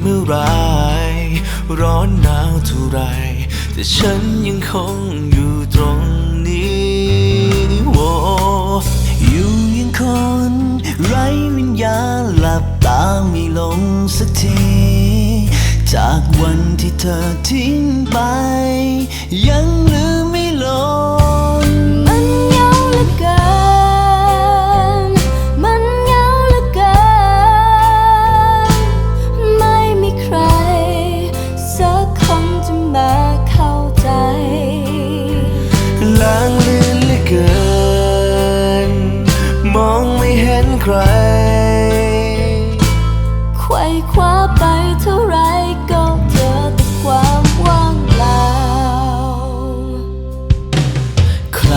เมื่อไรร้อนหนาวเท่าไร แต่ฉันยังคงอยู่ตรงนี้โวอยู่ยังคนไร้วิญญาณหลับตาไม่ลงสักที จากวันที่เธอทิ้งไป ยังเหลืมไม่างลือนเหลือเกิน มองไม่เห็นใครไขว่คว้าไปเท่าไรก็เจอแต่ความว่างเปล่า ใคร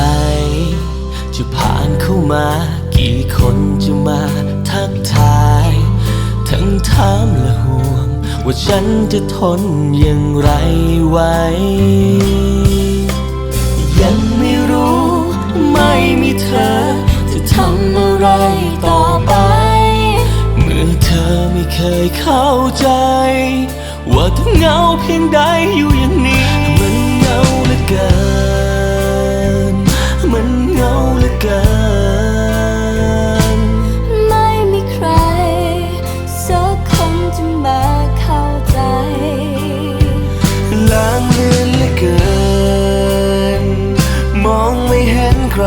จะผ่านเข้ามา กี่คนจะมาทักทาย ทั้งถามและห่วง ว่าฉันจะทนอย่างไรไหว ยเข้าใจ ว่าต้งเงาเพียงใดอยู่อย่างนี้ มันเงาเหลือเกิน มันเงาเหลือเกิน ไม่มีใครสักคนจะมาเข้าใจลางเลือนเหลือเกิน มองไม่เห็นใคร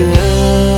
good.